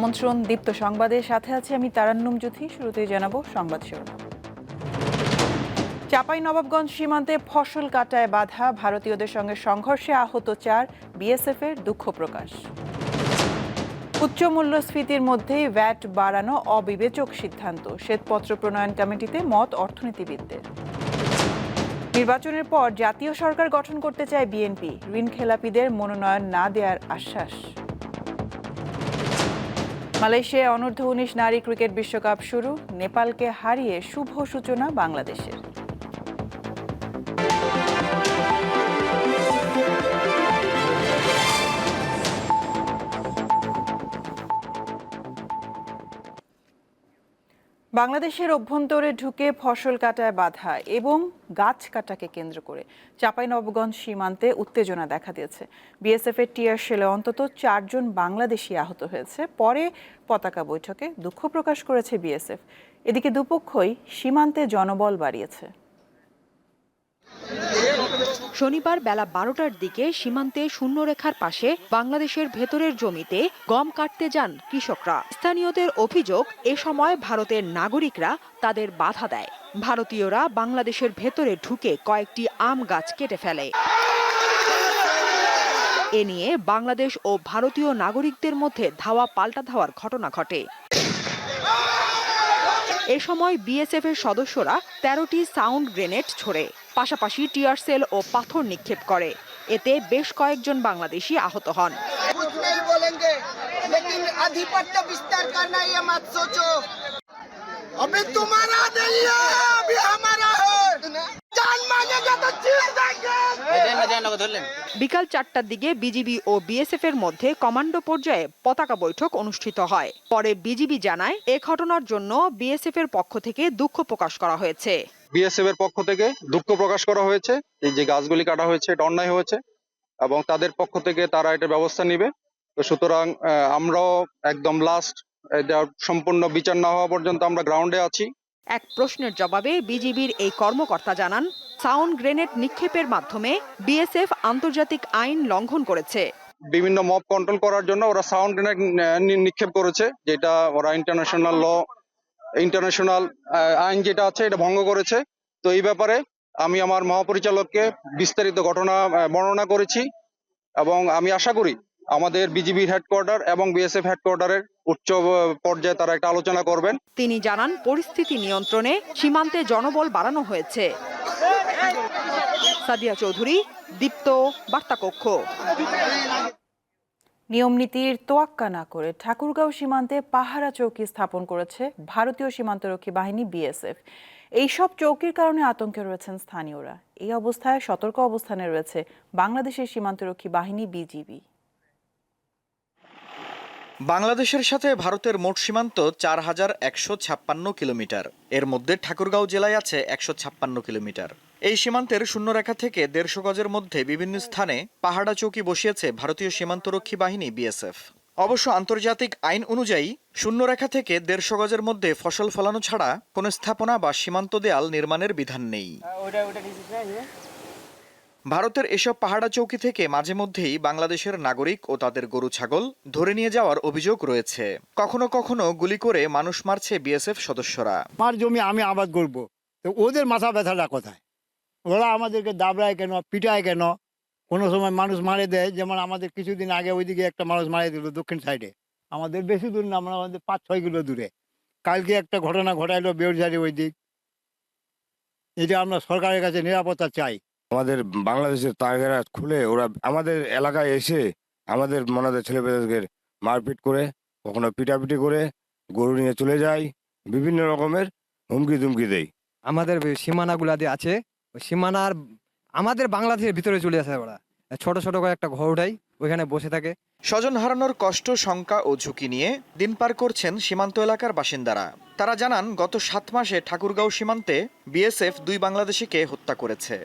আমন্ত্রণ দীপ্ত সংবাদের সাথে আছে আমি তারান্নুম জ্যোতি, শুরুতেই জানাব সংবাদ শিরোনাম। চাপাই নবাবগঞ্জ সীমান্তে ফসল কাটায় বাধা, ভারতীয়দের সঙ্গে সংঘর্ষে আহত চার বিএসএফ এর দুঃখ প্রকাশ। উচ্চ মূল্যস্ফীতির মধ্যেই ভ্যাট বাড়ানো অবিবেচক সিদ্ধান্ত, শ্বেতপত্র প্রণয়ন কমিটিতে মত অর্থনীতিবিদদের। নির্বাচনের পর জাতীয় সরকার গঠন করতে চায় বিএনপি, ঋণ খেলাপিদের মনোনয়ন না দেওয়ার আশ্বাস। মালয়েশিয়ায় অনূর্ধ্ব উনিশ নারী ক্রিকেট বিশ্বকাপ শুরু। নেপালকে হারিয়ে শুভ সূচনা বাংলাদেশের। বাংলাদেশের অভ্যন্তরে ঢুকে ফসল কাটায় বাধা এবং গাছ কাটাকে কেন্দ্র করে চাঁপাইনবাবগঞ্জ সীমান্তে উত্তেজনা দেখা দিয়েছে। বিএসএফ এর টিয়ার সেলে অন্তত চারজন বাংলাদেশি আহত হয়েছে। পরে পতাকা বৈঠকে দুঃখ প্রকাশ করেছে বিএসএফ। এদিকে দুপক্ষই সীমান্তে জনবল বাড়িয়েছে। শনিবার বেলা বারোটার দিকে সীমান্তে শূন্যরেখার পাশে বাংলাদেশের ভেতরের জমিতে গম কাটতে যান কৃষকরা। স্থানীয়দের অভিযোগ, এ সময় ভারতের নাগরিকরা তাদের বাধা দেয়। ভারতীয়রা বাংলাদেশের ভেতরে ঢুকে কয়েকটি আম গাছ কেটে ফেলে। এ নিয়ে বাংলাদেশ ও ভারতীয় নাগরিকদের মধ্যে ধাওয়া পাল্টা ধাওয়ার ঘটনা ঘটে। এ সময় বিএসএফ এর সদস্যরা তেরোটি সাউন্ড গ্রেনেড ছোড়ে। পাশাপাশি টিয়ার সেল ও পাথর নিক্ষেপ করে। এতে বেশ কয়েকজন বাংলাদেশি আহত হন। বিস্তার বিকাল চারটার দিকে বিজিবি ও বিএসএফ এর মধ্যে কমান্ডো পর্যায়ে পতাকা বৈঠক অনুষ্ঠিত হয়। পরে বিজিবি জানায় এ ঘটনার জন্য বিএসএফ এর পক্ষ থেকে দুঃখ প্রকাশ করা হয়েছে। বিএসএফ এর পক্ষ থেকে দুঃখ প্রকাশ করা হয়েছে। এই যে গাছগুলি কাটা হয়েছে এটা অন্যায় হয়েছে এবং তাদের পক্ষ থেকে তারা এটা ব্যবস্থা নিবে। তো সুতরাং আমরাও একদম লাস্ট এটা সম্পূর্ণ বিচার না হওয়া পর্যন্ত আমরা গ্রাউন্ডে আছি। এক প্রশ্নের জবাবে বিজিবির এই কর্মকর্তা জানান সাউন্ড গ্রেনেড নিক্ষেপের মাধ্যমে বিএসএফ আন্তর্জাতিক আইন লঙ্ঘন করেছে। বিভিন্ন মব কন্ট্রোল করার জন্য ওরা সাউন্ড গ্রেনেড নিক্ষেপ করেছে যেটা ওরা ইন্টারন্যাশনাল ল ইন্টারন্যাশনাল আইন যেটা আছে এটা ভঙ্গ করেছে। তো এই ব্যাপারে আমি আমার মহাপরিচালককে বিস্তারিত ঘটনা বর্ণনা করেছি এবং আমি আশা করি আমাদের বিজিবির হেডকোয়ার্টার এবং বিএসএফ হেডকোয়ার্টারের উচ্চ পর্যায়ে তারা একটা আলোচনা করবেন। তিনি জানান পরিস্থিতি নিয়ন্ত্রণে সীমান্তে জনবল বাড়ানো হয়েছে। সাদিয়া চৌধুরী দীপ্ত বার্তাকক্ষ। নিয়মনীতির তোয়াক্কা না করে ঠাকুরগাঁও সীমান্তে পাহারা চৌকি স্থাপন করেছে ভারতীয় সীমান্তরক্ষী বাহিনী বিএসএফ। এইসব চৌকির কারণে আতঙ্কে রয়েছেন স্থানীয়রা। এই অবস্থায় সতর্ক অবস্থানে রয়েছে বাংলাদেশের সীমান্তরক্ষী বাহিনী বিজিবি। বাংলাদেশের সাথে ভারতের মোট সীমান্ত চার হাজার একশো ছাপ্পান্ন কিলোমিটার। এর মধ্যে ঠাকুরগাঁও জেলায় আছে একশো ছাপ্পান্ন কিলোমিটার। এই সীমান্তের শূন্যরেখা থেকে দেড়শো গজের মধ্যে বিভিন্ন স্থানে পাহাড়া চৌকি বসিয়েছে ভারতীয় সীমান্তরক্ষী বাহিনী বিএসএফ। অবশ্য আন্তর্জাতিক আইন অনুযায়ী, শূন্যরেখা থেকে দেড়শো গজের মধ্যে ফসল ফলানো ছাড়া কোনো স্থাপনা বা সীমান্ত দেয়াল নির্মাণের বিধান নেই। ভারতের এসব পাহাড়া চৌকি থেকে মাঝে মধ্যেই বাংলাদেশের নাগরিক ও তাদের গরু ছাগল ধরে নিয়ে যাওয়ার অভিযোগ রয়েছে। কখনো কখনো গুলি করে মানুষ মারছে বিএসএফ সদস্যরা। আমার জমি আমি আবাদ করব। ওদের মাথা ব্যথাটা কোথায়? ওরা আমাদেরকে দাবড়ায় কেন পিটায় কেন? কোনো সময় মানুষ মারে দেয় যেমন আমাদের কিছুদিন আগে ওইদিকে একটা মানুষ মারে দিল দক্ষিণ সাইডে। আমাদের বেশি দূর না আমরা আমাদের পাঁচ ছয় কিলো দূরে। কালকে একটা ঘটনা ঘটাইলো বেউরঝাড়ি ওই দিক এটা আমরা সরকারের কাছে নিরাপত্তা চাই। আমাদের বাংলাদেশের তাগেরা খুলে ওরা আমাদের এলাকায় এসে আমাদের মনাদের ছেলেপেলেদেরকে মারপিট করে কখনো পিটাপিটি করে গরু নিয়ে চলে যায় বিভিন্ন রকমের হুমকি দুমকি দেয়। আমাদের সীমানাগুলা দিয়ে আছে। ওই সীমানার আমাদের বাংলাদেশের ভিতরে চলে আসে ওরা। ছোট ছোট করে একটা ঘর উঠাই ওইখানে বসে থাকে। স্বজন হারানোর কষ্ট শঙ্কা ও ঝুঁকি নিয়ে দিন পার করছেন সীমান্ত এলাকার বাসিন্দারা। তারা জানান গত সাত মাসে ঠাকুরগাঁও সীমান্তে বিএসএফ দুই বাংলাদেশিকে হত্যা করেছে।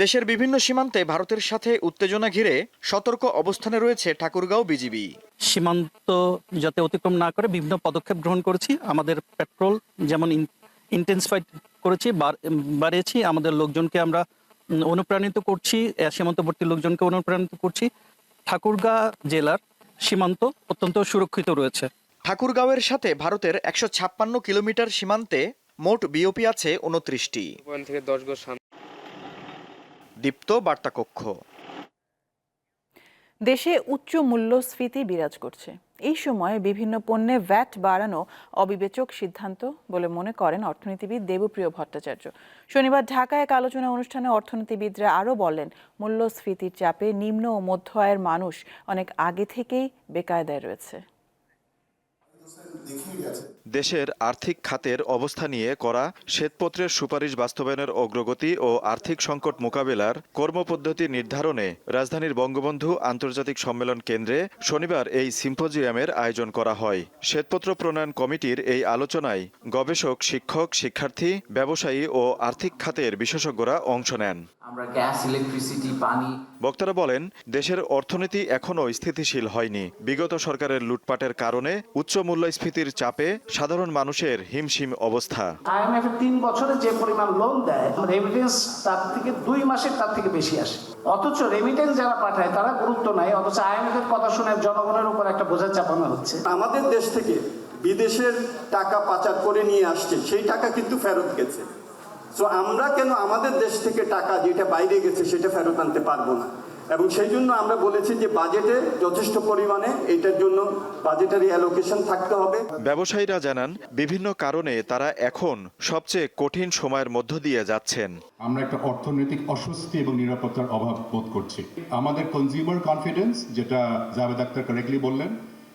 দেশের বিভিন্ন সীমান্তে ভারতের সাথে উত্তেজনা ঘিরে সতর্ক অবস্থানে রয়েছে ঠাকুরগাঁও বিজিবি। সীমান্ত যাতে অতিক্রম না করে বিভিন্ন পদক্ষেপ গ্রহণ করেছি। আমাদের পেট্রোল যেমন ইন্টেন্সিফাইড করেছি বাড়িয়েছি আমাদের লোকজনকে আমরা অনুপ্রাণিত করছি সীমান্তবর্তী লোকজনকে অনুপ্রাণিত করছি। ঠাকুরগাঁ জেলার সীমান্ত অত্যন্ত সুরক্ষিত রয়েছে। ঠাকুরগাঁওয়ের সাথে ভারতের একশো ছাপ্পান্ন কিলোমিটার সীমান্তে মোট বিওপি আছে উনত্রিশটি। দশ দীপ্ত বার্তা কক্ষ দেশে উচ্চ মূল্যস্ফীতি বিরাজ করছে। এই সময়ে বিভিন্ন পণ্যে ভ্যাট বাড়ানো অবিবেচক সিদ্ধান্ত বলে মনে করেন অর্থনীতিবিদ দেবপ্রিয় ভট্টাচার্য। শনিবার ঢাকায় এক আলোচনা অনুষ্ঠানে অর্থনীতিবিদরা আরও বলেন, মূল্যস্ফীতির চাপে নিম্ন ও মধ্য আয়ের মানুষ অনেক আগে থেকেই বেকায়দায় রয়েছে। দেশের আর্থিক খাতের অবস্থা নিয়ে করা শ্বেতপত্রের সুপারিশ বাস্তবায়নের অগ্রগতি ও আর্থিক সংকট মোকাবেলার কর্মপদ্ধতি নির্ধারণে রাজধানীর বঙ্গবন্ধু আন্তর্জাতিক সম্মেলন কেন্দ্রে শনিবার এই সিম্পোজিয়ামের আয়োজন করা হয়। শ্বেতপত্র প্রণয়ন কমিটির এই আলোচনায় গবেষক, শিক্ষক, শিক্ষার্থী, ব্যবসায়ী ও আর্থিক খাতের বিশেষজ্ঞরা অংশ নেন। আমরা গ্যাস ইলেকট্রিসিটি পানি। বক্তারা বলেন দেশের অর্থনীতি এখনও স্থিতিশীল হয়নি। বিগত সরকারের লুটপাটের কারণে উচ্চ মূল্যস্ফীতির চাপে সাধারণ মানুষের হিমশিম অবস্থা। আইএমএফ তিন বছরে যে পরিমাণ লোন দেয় রেমিটেন্স তার থেকে দুই মাসের তার থেকে বেশি আসে। অথচ রেমিটেন্স যারা পাঠায় তারা গুরুত্ব নাই অথচ আইএমএফ এর কথা শুনে জনগণের উপর একটা বোঝা চাপানো হচ্ছে। আমাদের দেশ থেকে বিদেশের টাকা পাচার করে নিয়ে আসছে সেই টাকা কিন্তু ফেরত গেছে। সো আমরা কেন আমাদের দেশ থেকে টাকা যেটা বাইরে গেছে সেটা ফেরত আনতে পারব না? এবং সেই জন্য আমরা বলেছি যে বাজেটে যথেষ্ট পরিমাণে এটার জন্য বাজেটারি অ্যালোকেশন থাকতে হবে। ব্যবসায়ীরা জানান বিভিন্ন কারণে তারা এখন সবচেয়ে কঠিন সময়ের মধ্য দিয়ে যাচ্ছেন। আমরা একটা অর্থনৈতিক অস্বস্তি এবং নিরাপত্তার অভাব বোধ করছি। আমাদের কনজিউমার কনফিডেন্স যেটা জাভেদ আক্তার কারেক্টলি বললেন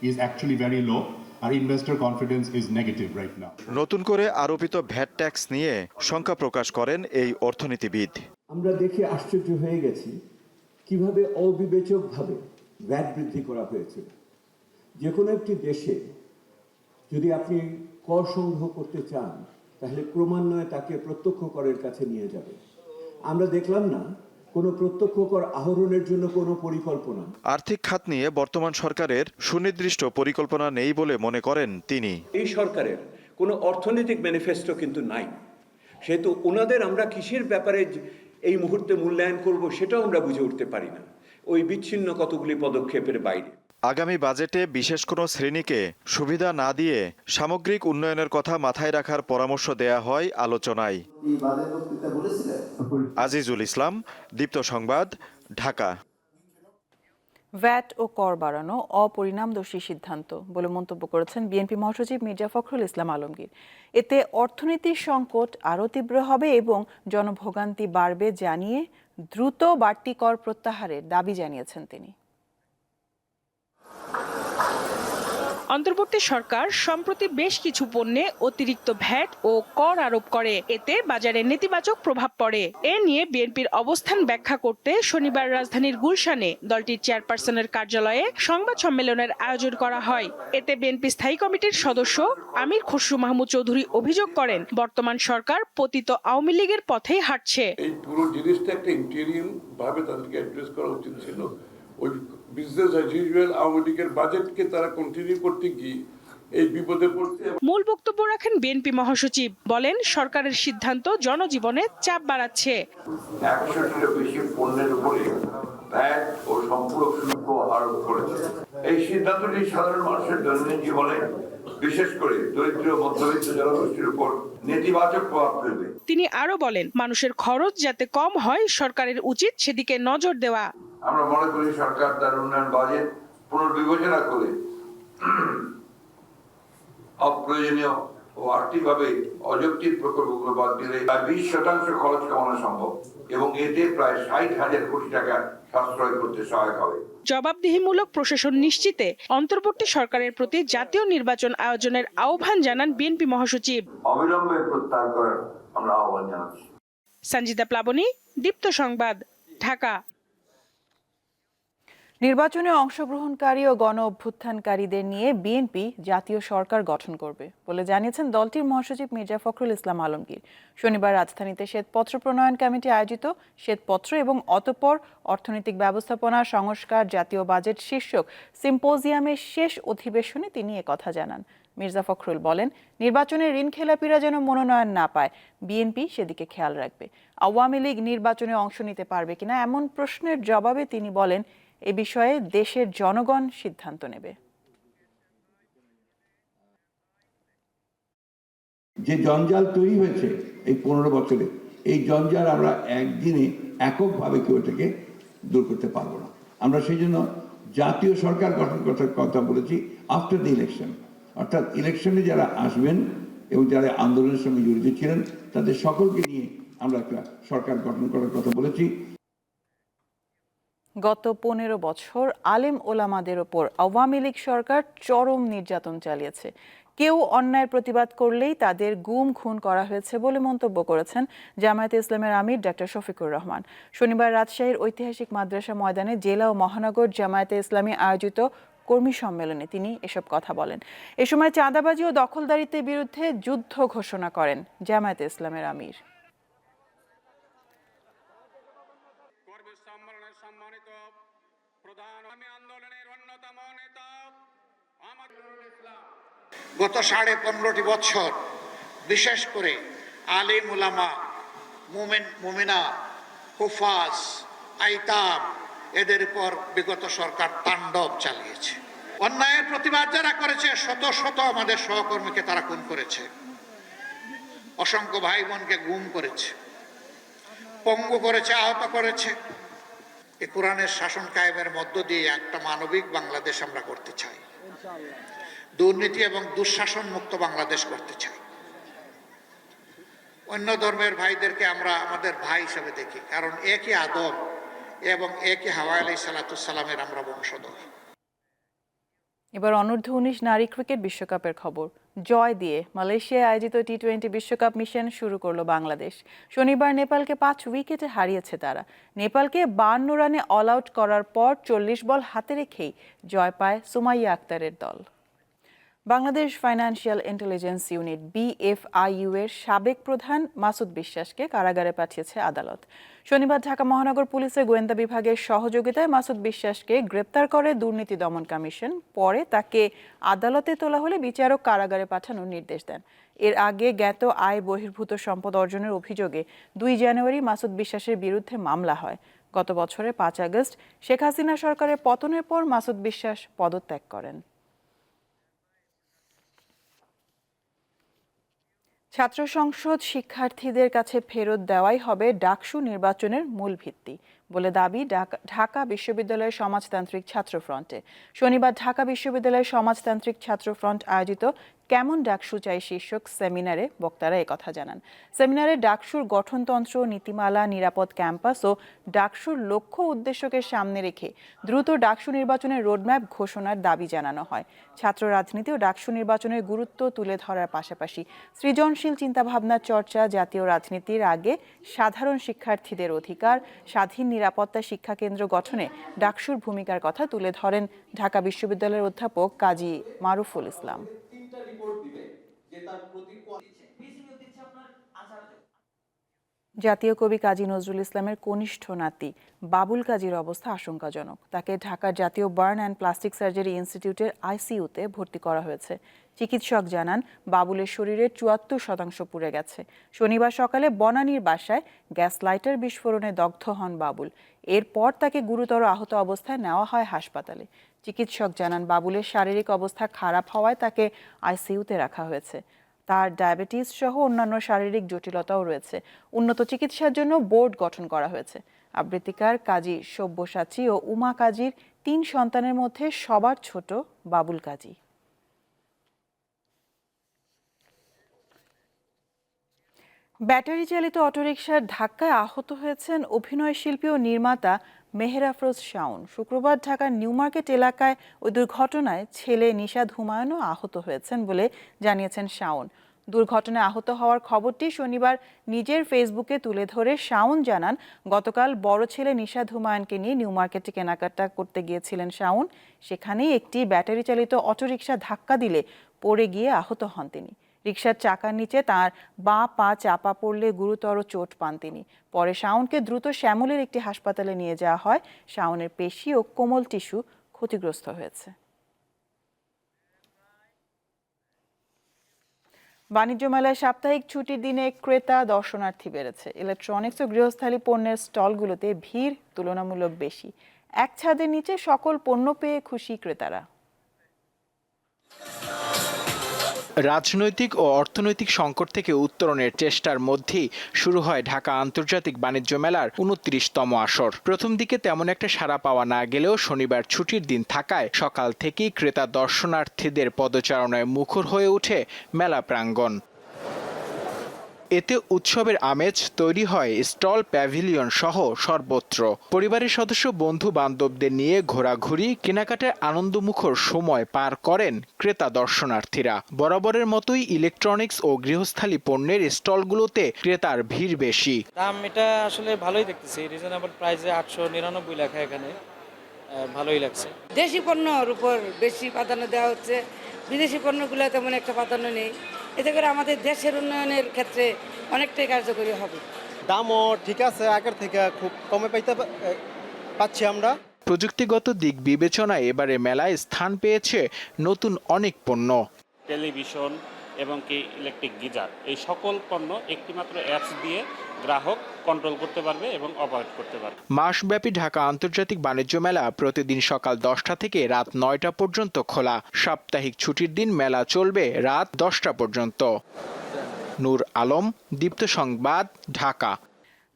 is actually very low R investor confidence is negative right now নতুন করে আরোপিত ভ্যাট ট্যাক্স নিয়ে শঙ্কা প্রকাশ করেন এই অর্থনীতিবিদ। আমরা দেখে আশ্চর্য হয়ে গেছি কীভাবে অবিবেচকভাবে ভ্যাট বৃদ্ধি করা হয়েছে। যে কোনো একটি দেশে যদি আপনি কর সংগ্রহ করতে চান তাহলে ক্রমান্বয়ে তাকে প্রত্যক্ষ করের কাছে নিয়ে যাবে। আমরা দেখলাম না কোনো প্রত্যক্ষ কর আহরণের জন্য কোনো পরিকল্পনা আর্থিক খাত নিয়ে বর্তমান সরকারের সুনির্দিষ্ট পরিকল্পনা নেই বলে মনে করেন তিনি। এই সরকারের কোনো অর্থনৈতিক ম্যানিফেস্টো কিন্তু নাই। সেহেতু ওনাদের আমরা কিসের ব্যাপারে এই মুহূর্তে মূল্যায়ন করব সেটাও আমরা বুঝে উঠতে পারি না। ওই বিচ্ছিন্ন কতগুলি পদক্ষেপের বাইরে। আগামী বাজেটে বিশেষ কোনো শ্রেণীকে সুবিধা না দিয়ে সামগ্রিক উন্নয়নের কথা মাথায় রাখার পরামর্শ দেয়া হয় আলোচনায়। আজিজুল ইসলাম, দীপ্ত সংবাদ, ঢাকা। ভ্যাট ও কর বাড়ানো অপরিণামদর্শী সিদ্ধান্ত বলে মন্তব্য করেছেন বিএনপি মহাসচিব মির্জা ফখরুল ইসলাম আলমগীর। এতে অর্থনীতির সংকট আরও তীব্র হবে এবং জনভোগান্তি বাড়বে জানিয়ে দ্রুত বাড়তি কর প্রত্যাহারের দাবি জানিয়েছেন তিনি। অন্তর্বর্তী সরকার সম্প্রতি বেশ কিছু পণ্যে অতিরিক্ত ভ্যাট ও কর আরোপ করে। এতে বাজারে নেতিবাচক প্রভাব পড়ে। এ নিয়ে বিএনপির অবস্থান ব্যাখ্যা করতে শনিবার রাজধানীর গুলশানে দলটির চেয়ারপারসনের কার্যালয়ে সংবাদ সম্মেলনের আয়োজন করা হয়। এতে বিএনপি স্থায়ী কমিটির সদস্য আমির খসরু মাহমুদ চৌধুরী অভিযোগ করেন, বর্তমান সরকার পতিত আওয়ামী লীগের পথেই হাঁটছে। এই পুরো জিনিসটা একটা ইন্টেরিয়াম ভাবে তাদেরকে অ্যাড্রেস করা উচিত ছিল। ওই বিজনেস অ্যাজ ইউজুয়াল আওয়ামী লীগের বাজেটকে তারা কন্টিনিউ করতে গিয়ে এই বিপদে পড়ছে। মূল বক্তব্য রাখেন বিএনপি মহাসচিব। বলেন সরকারের সিদ্ধান্ত জনজীবনে চাপ বাড়াচ্ছে। একশোটিরও বেশি পণ্যের উপরে ভ্যাট ও সম্পূরক শুল্ক আরোপ করেছে। এই সিদ্ধান্তটি সাধারণ মানুষের দৈনন্দিন জীবনে বিশেষ করে দরিদ্র মধ্যবিত্ত জনগোষ্ঠীর উপর নেতিবাচক প্রভাব ফেলবে। তিনি আরও বলেন মানুষের খরচ যাতে কম হয় সরকারের উচিত সেদিকে নজর দেওয়া। আমরা মনে করি সরকার তার উন্নয়ন বাজেট পুনর্বিবেচনা করে অপ্রয়োজনীয় ও আর্থিকভাবে অযৌক্তিক প্রকল্পগুলো বাদ দিলে প্রায় বিশ শতাংশ খরচ কমানো সম্ভব এবং এতে প্রায় ষাট হাজার কোটি টাকা সাশ্রয় করতে সহায়ক হবে। জবাবদিহিমূলক প্রশাসন নিশ্চিতে অন্তর্বর্তী সরকারের প্রতি জাতীয় নির্বাচন আয়োজনের আহ্বান জানান বিএনপি মহাসচিব। অবিলম্বে প্রত্যাহার করার আমরা আহ্বান জানাচ্ছি। সঞ্জিতা প্লাবনী দীপ্ত সংবাদ ঢাকা। নির্বাচনে অংশগ্রহণকারী ও গণ অভ্যুত্থানকারীদের নিয়ে বিএনপি জাতীয় সরকার গঠন করবে বলে জানিয়েছেন দলটির মহাসচিব মির্জা ফখরুল ইসলাম আলমগীর। শনিবার রাজধানীতে শ্বেতপত্র প্রণয়ন কমিটি আয়োজিত। শ্বেতপত্র এবং অতপর অর্থনৈতিক ব্যবস্থাপনা, সংস্কার জাতীয় বাজেট শীর্ষক সিম্পোজিয়ামের শেষ অধিবেশনে তিনি একথা জানান। মির্জা ফখরুল বলেন, নির্বাচনে ঋণ খেলাপিরা যেন মনোনয়ন না পায়, বিএনপি সেদিকে খেয়াল রাখবে। আওয়ামী লীগ নির্বাচনে অংশ নিতে পারবে কিনা এমন প্রশ্নের জবাবে তিনি বলেন এ বিষয়ে দেশের জনগণ সিদ্ধান্ত নেবে। যে জঞ্জাল তৈরি হয়েছে এই পনেরো বছরে, এই জঞ্জাল আমরা একদিনে এককভাবে কেউ এটাকে দূর করতে পারব না। আমরা সেই জন্য জাতীয় সরকার গঠন করার কথা বলেছি আফটার দ্য ইলেকশন অর্থাৎ ইলেকশনে যারা আসবেন এবং যারা আন্দোলনের সঙ্গে জড়িত ছিলেন, তাদের সকলকে নিয়ে আমরা একটা সরকার গঠন করার কথা বলেছি। গত পনেরো বছর আলেম ওলামাদের ওপর আওয়ামী লীগ সরকার চরম নির্যাতন চালিয়েছে। কেউ অন্যায়ের প্রতিবাদ করলেই তাদের গুম খুন করা হয়েছে বলে মন্তব্য করেছেন জামায়াতে ইসলামের আমির ডাক্তার শফিকুর রহমান। শনিবার রাজশাহীর ঐতিহাসিক মাদ্রাসা ময়দানে জেলা ও মহানগর জামায়াতে ইসলামী আয়োজিত কর্মী সম্মেলনে তিনি এসব কথা বলেন। এ সময় চাঁদাবাজি ও দখলদারিত্বের বিরুদ্ধে যুদ্ধ ঘোষণা করেন জামায়াতে ইসলামের আমির। গত সাড়ে পনেরোটি বছর, বিশেষ করে আলিম উলামা মুমিন, মুমিনা, হুফাজ, আইতাম, এদের উপর বিগত সরকার তাণ্ডব চালিয়েছে। অন্যায়ের প্রতিবাদ যারা করেছে, শত শত আমাদের সহকর্মীকে তারা খুন করেছে। অসংখ্য ভাই বোনকে গুম করেছে। পঙ্গু করেছে, আহত করেছে। এ কোরআনের শাসন কায়েমের মধ্য দিয়ে একটা মানবিক বাংলাদেশ আমরা করতে চাই। দুর্নীতি এবং দুঃশাসন মুক্ত বাংলাদেশ করতে চাই। অন্য ধর্মের ভাইদেরকে আমরা আমাদের ভাই হিসাবে দেখি, কারণ একই আদম এবং একই হাওয়া আলাই সালাতামের আমরা বংশধর। এবার অনূর্ধ্ব উনিশ নারী ক্রিকেট বিশ্বকাপের খবর। জয় দিয়ে মালয়েশিয়ায় আয়োজিত টি টোয়েন্টি বিশ্বকাপ মিশন শুরু করল বাংলাদেশ। শনিবার নেপালকে পাঁচ উইকেটে হারিয়েছে তারা। নেপালকে বান্ন রানে অল আউট করার পর চল্লিশ বল হাতে রেখেই জয় পায় সুমাইয়া আক্তারের দল। Bangladesh financial intelligence unit BFIU এর সাবেক প্রধান মাসুদ বিশ্বাসকে কারাগারে পাঠিয়েছে আদালত। শনিবার ঢাকা মহানগর পুলিশের গোয়েন্দা বিভাগের সহযোগিতায় মাসুদ বিশ্বাসকে গ্রেপ্তার করে দুর্নীতি দমন কমিশন। পরে তাকে আদালতে তোলা হলে বিচারক কারাগারে পাঠানোর নির্দেশ দেন। এর আগে জ্ঞাত আয় বহির্ভূত সম্পদ অর্জনের অভিযোগে দুই জানুয়ারি মাসুদ বিশ্বাসের বিরুদ্ধে মামলা হয়। গত বছরের পাঁচ আগস্ট শেখ হাসিনা সরকারের পতনের পর মাসুদ বিশ্বাস পদত্যাগ করেন। ছাত্র সংসদ শিক্ষার্থীদের কাছে ফেরত দেওয়াই হবে ডাকসু নির্বাচনের মূল ভিত্তি বলে দাবি ঢাকা- বিশ্ববিদ্যালয়ের সমাজতান্ত্রিক ছাত্র ফ্রন্টে। শনিবার ঢাকা বিশ্ববিদ্যালয়ের সমাজতান্ত্রিক ছাত্র ফ্রন্ট আয়োজিত কেমন ডাকসু চাই শীর্ষক সেমিনারে? বক্তারা একথা জানান। সেমিনারে ডাকসুর গঠনতন্ত্র, নীতিমালা, নিরাপদ ক্যাম্পাস ও ডাকসুর লক্ষ্য উদ্দেশ্যকে সামনে রেখে দ্রুত ডাকসু নির্বাচনের রোডম্যাপ ঘোষণার দাবি জানানো হয়। ছাত্র রাজনীতি ও ডাকসু নির্বাচনের গুরুত্ব তুলে ধরার পাশাপাশি সৃজনশীল চিন্তাভাবনার চর্চা, জাতীয় রাজনীতির আগে সাধারণ শিক্ষার্থীদের অধিকার, স্বাধীন নিরাপত্তা শিক্ষা কেন্দ্র গঠনে ডাকসুর ভূমিকার কথা তুলে ধরেন ঢাকা বিশ্ববিদ্যালয়ের অধ্যাপক কাজী মারুফুল ইসলাম। জাতীয় কবি কাজী নজরুল ইসলামের কনিষ্ঠ নাতি। বাবুল কাজীর অবস্থা আশঙ্কাজনক। তাকে ঢাকার জাতীয় বার্ন অ্যান্ড প্লাস্টিক সার্জারি ইনস্টিটিউটের আইসিইউতে ভর্তি করা হয়েছে। চিকিৎসক জানান, বাবুলের শরীরের চুয়াত্তর শতাংশ পুড়ে গেছে। শনিবার সকালে বনানীর বাসায় গ্যাস লাইটার বিস্ফোরণে দগ্ধ হন বাবুল। এরপর তাকে গুরুতর আহত অবস্থায় নেওয়া হয় হাসপাতালে। চিকিৎসক জানান, বাবুলের শারীরিক অবস্থা খারাপ হওয়ায় তাকে আইসিইউতে রাখা হয়েছে। তার ডায়াবেটিস সহ অন্যান্য শারীরিক জটিলতাও রয়েছে। উন্নত চিকিৎসার জন্য বোর্ড গঠন করা হয়েছে। আবৃত্তিকার কাজী সব্যসাচী ও উমা কাজীর তিন সন্তানের মধ্যে সবার ছোট বাবুল কাজী। ব্যাটারি চালিত অটোরিকশার ধাক্কায় আহত হয়েছেন অভিনয় শিল্পী ও নির্মাতা মেহের আফরোজ শাওন। শুক্রবার ঢাকার নিউ মার্কেট এলাকায় ওই দুর্ঘটনায় ছেলে নিশাদ হুমায়ুনও আহত হয়েছেন বলে জানিয়েছেন শাওন। দুর্ঘটনায় আহত হওয়ার খবরটি শনিবার নিজের ফেসবুকে তুলে ধরে শাওন জানান, গতকাল বড় ছেলে নিশাদ হুমায়ুনকে নিয়ে নিউ মার্কেটে কেনাকাটা করতে গিয়েছিলেন শাওন। সেখানেই একটি ব্যাটারি চালিত অটোরিকশা ধাক্কা দিলে পড়ে গিয়ে আহত হন তিনি। রিকশার চাকার নিচে তার বাঁ পা চাপা পড়লে গুরুতর চোট পান তিনি। পরে শাওনকে দ্রুত শ্যামলের একটি হাসপাতালে নিয়ে যাওয়া হয়। শাওনের পেশি ও কোমল টিস্যু ক্ষতিগ্রস্ত হয়েছে। বাণিজ্য মেলায় সাপ্তাহিক ছুটির দিনে ক্রেতা, দর্শনার্থী বেড়েছে। ইলেকট্রনিক্স ও গৃহস্থালী পণ্যের স্টলগুলোতে ভিড় তুলনামূলক বেশি। এক ছাদের নিচে সকল পণ্য পেয়ে খুশি ক্রেতারা। রাজনৈতিক ও অর্থনৈতিক সংকট থেকে উত্তরণের চেষ্টার মধ্যেই শুরু হয় ঢাকা আন্তর্জাতিক বাণিজ্য মেলার উনত্রিশতম আসর। প্রথম দিকে তেমন একটা সাড়া পাওয়া না গেলেও শনিবার ছুটির দিন থাকায় সকাল থেকেই ক্রেতা দর্শনার্থীদের পদচারণায় মুখর হয়ে ওঠে মেলা প্রাঙ্গণ। এতে উৎসবের আমেজ তৈরি হয় স্টল প্যাভিলিয়ন সহ সর্বত্র। পরিবারের সদস্য বন্ধু বান্ধবদের নিয়ে ঘোরাঘুরি কেনাকাটার আনন্দমুখর সময় পার করেন ক্রেতা দর্শনার্থীরা। বরাবরের মতোই ইলেকট্রনিক্স ও গৃহস্থালী পণ্যের স্টলগুলোতে ক্রেতার ভিড় বেশি। দাম এটা আসলে ভালোই দেখতেছি। রিজনেবল প্রাইসে আটশো নিরানব্বই লেখা এখানে। ভালোই লাগছে। দেশি পণ্যর উপর বেশি প্রাধান্য দেওয়া হচ্ছে। বিদেশি পণ্যগুলো তেমন একটা প্রাধান্য নেই। এতে করে আমাদের দেশের উন্নয়নের ক্ষেত্রে অনেকটাই কার্যকরী হবে। দামও ঠিক আছে আগের থেকে খুব কমে পাইতে পাচ্ছি আমরা। প্রযুক্তিগত দিক বিবেচনায় এবারে মেলায় স্থান পেয়েছে নতুন অনেক পণ্য। টেলিভিশন এবং কি ইলেকট্রিক গিজার এই সকল পণ্য একটিমাত্র অ্যাপস দিয়ে গ্রাহক কন্ট্রোল করতে পারবে এবং অপারেট করতে পারবে। মাসব্যাপী ঢাকা আন্তর্জাতিক বাণিজ্য মেলা প্রতিদিন সকাল দশটা থেকে রাত নয়টা পর্যন্ত খোলা। সাপ্তাহিক ছুটির দিন মেলা চলবে রাত দশটা পর্যন্ত। নূর আলম দীপ্ত সংবাদ ঢাকা।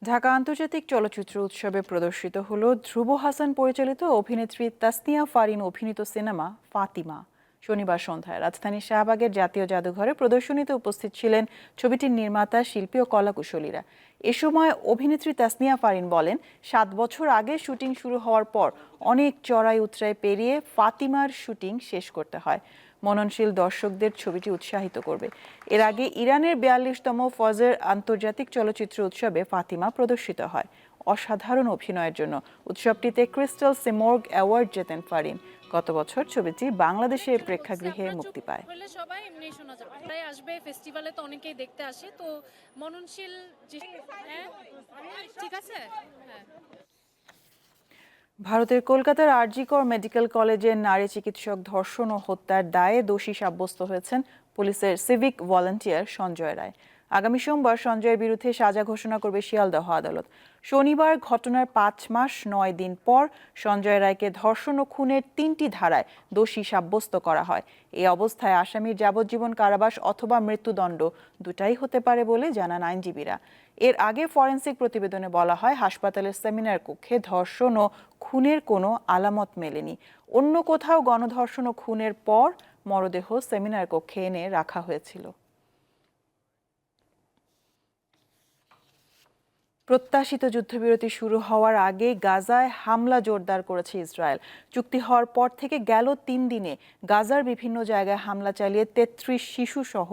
ঢাকা আন্তর্জাতিক চলচ্চিত্র উৎসবে প্রদর্শিত হলো ধ্রুব হাসান পরিচালিত অভিনেত্রী তাসনিয়া ফারিন অভিনীত সিনেমা ফাতিমা। শনিবার সন্ধ্যায়। রাজধানীর শাহবাগের জাতীয় জাদুঘরে প্রদর্শনীতে উপস্থিত ছিলেন ছবিটির নির্মাতা, শিল্পী ও কলাকুশলীরা। এ সময় অভিনেত্রী তাসনিয়া ফারিন বলেন, সাত বছর আগে শুটিং শুরু হওয়ার পর অনেক চড়াই উতরাই পেরিয়ে ফাতিমার শুটিং শেষ করতে হয়। মননশীল দর্শকদের ছবিটি উৎসাহিত করবে। এর আগে ইরানের বিয়াল্লিশতম ফজের আন্তর্জাতিক চলচ্চিত্র উৎসবে ফাতিমা প্রদর্শিত হয়। অসাধারণ অভিনয়ের জন্য। উৎসবটিতে ক্রিস্টাল সিমোর্গ অ্যাওয়ার্ড জেতেন ফারিন। গত বছর ছবিটি বাংলাদেশের প্রেক্ষাগৃহে মুক্তি পায়। সবাই এমনি শোনা যাবে। তাই আসবে ফেস্টিভ্যালে তো অনেকেই দেখতে আসে তো মননশীল হ্যাঁ? ঠিক আছে? হ্যাঁ। ভারতের কলকাতার আরজিকর মেডিকেল কলেজের নারী চিকিৎসক ধর্ষণ ও হত্যার দায়ে দোষী সাব্যস্ত হয়েছেন পুলিশের সিভিক ভলান্টিয়ার সঞ্জয় রায়। আগামী সোমবার সঞ্জয়ের বিরুদ্ধে সাজা ঘোষণা করবে শিয়ালদহ আদালত। শনিবার ঘটনার পাঁচ মাস, নয় দিন পর সঞ্জয় রায়কে ধর্ষণ ও খুনের তিনটি ধারায় দোষী সাব্যস্ত করা হয়। এই অবস্থায় আসামির যাবজ্জীবন কারাবাস অথবা মৃত্যুদণ্ড দুটাই হতে পারে বলে জানান আইনজীবীরা। এর আগে ফরেন্সিক প্রতিবেদনে বলা হয়, হাসপাতালের সেমিনার কক্ষে ধর্ষণ ও খুনের কোনো আলামত মেলেনি। অন্য কোথাও গণধর্ষণ ও খুনের পর মরদেহ সেমিনার কক্ষে এনে রাখা হয়েছিল। প্রত্যাশিত যুদ্ধবিরতি শুরু হওয়ার আগে গাজায় হামলা জোরদার করেছে ইসরায়েল। চুক্তি হওয়ার পর থেকে গেল তিন দিনে। গাজার বিভিন্ন জায়গায় হামলা চালিয়ে তেত্রিশ শিশু সহ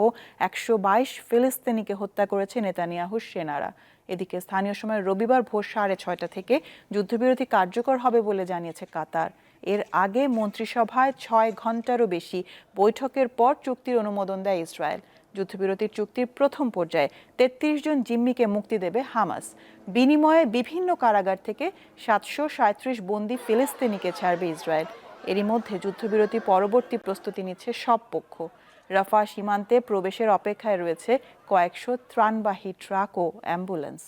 একশো বাইশ ফিলিস্তিনিকে হত্যা করেছে নেতানিয়াহুর সেনারা। এদিকে স্থানীয় সময় রবিবার ভোর সাড়ে ছয়টা থেকে যুদ্ধবিরতি কার্যকর হবে বলে জানিয়েছে কাতার। এর আগে মন্ত্রিসভায় ছয় ঘন্টারও বেশি বৈঠকের পর চুক্তির অনুমোদন দেয় ইসরায়েল। যুদ্ধবিরতির চুক্তির প্রথম পর্যায়ে তেত্রিশ জন জিম্মিকে মুক্তি দেবে হামাস। বিনিময়ে বিভিন্ন কারাগার থেকে সাতশো সাঁত্রিশ বন্দি ফিলিস্তিনিকে ছাড়বে ইসরায়েল। এরই মধ্যে যুদ্ধবিরতি পরবর্তী প্রস্তুতি নিচ্ছে সব পক্ষ। রাফা সীমান্তে প্রবেশের অপেক্ষায় রয়েছে কয়েকশো ত্রাণবাহী ট্রাক ও অ্যাম্বুলেন্স।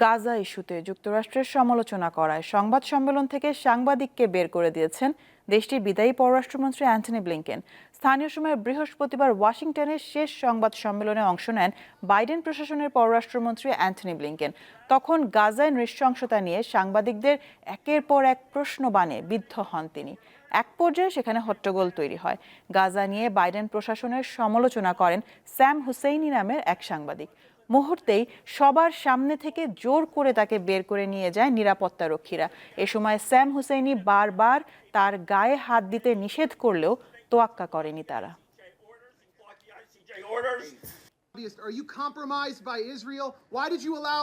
গাজা ইস্যুতে যুক্তরাষ্ট্রের সমালোচনা করায় সংবাদ সম্মেলন থেকে সাংবাদিককে বের করে দিয়েছেন দেশটির বিদায়ী পররাষ্ট্রমন্ত্রী অ্যান্টনি ব্লিংকেন। স্থানীয় সময় বৃহস্পতিবার ওয়াশিংটনের শেষ সংবাদ সম্মেলনে অংশ নেন বাইডেন প্রশাসনের পররাষ্ট্রমন্ত্রী অ্যান্টনি ব্লিংকেন। তখন গাজায় নৃশংসতা নিয়ে সাংবাদিকদের একের পর এক প্রশ্ন বানে বিদ্ধ হন তিনি। এক পর্যায়ে সেখানে হট্টগোল তৈরি হয়। গাজা নিয়ে বাইডেন প্রশাসনের সমালোচনা করেন স্যাম হুসেইনি নামের এক সাংবাদিক। মুহূর্তেই সবার সামনে থেকে জোর করে তাকে বের করে নিয়ে যায় নিরাপত্তা রক্ষীরা এ সময় স্যাম হুসেইনি বারবার তার গায়ে হাত দিতে নিষেধ করলেও তোয়াক্কা করেনি তারা Are you compromised by Israel? Why did you allow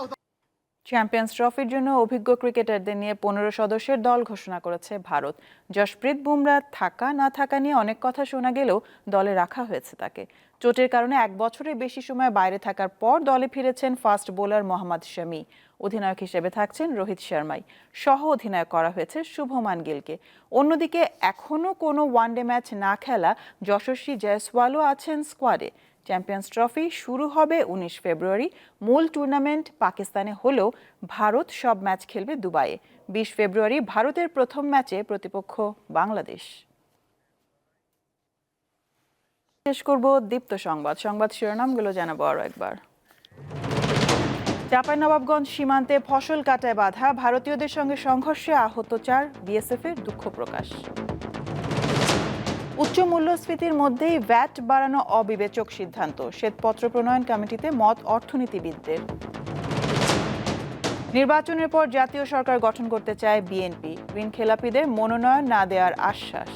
champions ট্রফির জন্য অভিজ্ঞ ক্রিকেটারদের নিয়ে পনেরো সদস্যের দল ঘোষণা করেছে ভারত। যশপ্রীত বুমরা থাকা না থাকা নিয়ে অনেক কথা শোনা গেলেও দলে রাখা হয়েছে তাকে। চোটের কারণে এক বছরের বেশি সময় বাইরে থাকার পর দলে ফিরেছেন ফাস্ট বোলার মোহাম্মদ শামি। অধিনায়ক হিসেবে থাকছেন রোহিত শর্মাই। সহ অধিনায়ক করা হয়েছে শুভমান গিলকে। অন্যদিকে এখনও কোনো ওয়ানডে ম্যাচ না খেলা যশস্বী জয়সওয়ালও আছেন স্কোয়াডে চ্যাম্পিয়ন্স ট্রফি শুরু হবে উনিশ ফেব্রুয়ারি। মূল টুর্নামেন্ট পাকিস্তানে হলেও ভারত সব ম্যাচ খেলবে দুবাইয়ে। বিশ ফেব্রুয়ারি ভারতের প্রথম ম্যাচে প্রতিপক্ষ বাংলাদেশ। শেষ করব দীপ্ত সংবাদ। সংবাদ শিরোনামগুলো জানাব আরও একবার। চাঁপাইনবাবগঞ্জ সীমান্তে ফসল কাটায় বাধা। ভারতীয়দের সঙ্গে সংঘর্ষে আহত চার বিএসএফ এর দুঃখ প্রকাশ। উচ্চ মূল্যস্ফীতির মধ্যেই ভ্যাট বাড়ানো অবিবেচক সিদ্ধান্ত। শ্বেতপত্র প্রণয়ন কমিটিতে মত অর্থনীতিবিদদের। নির্বাচনের পর জাতীয় সরকার গঠন করতে চায় বিএনপি। ঋণ খেলাপিদের মনোনয়ন না দেওয়ার আশ্বাস।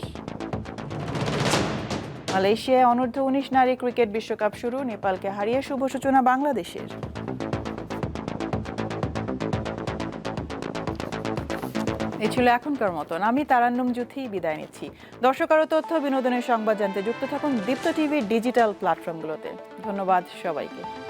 মালয়েশিয়ায় অনূর্ধ্ব উনিশ নারী ক্রিকেট বিশ্বকাপ শুরু। নেপালকে হারিয়ে শুভ সূচনা বাংলাদেশের। এই ছিল এখনকার মতন। আমি তারান্নম যুথি বিদায় নিচ্ছি। দর্শক আরও তথ্য, বিনোদনের সংবাদ জানতে যুক্ত থাকুন দীপ্ত টিভির ডিজিটাল প্ল্যাটফর্মগুলোতে। ধন্যবাদ সবাইকে।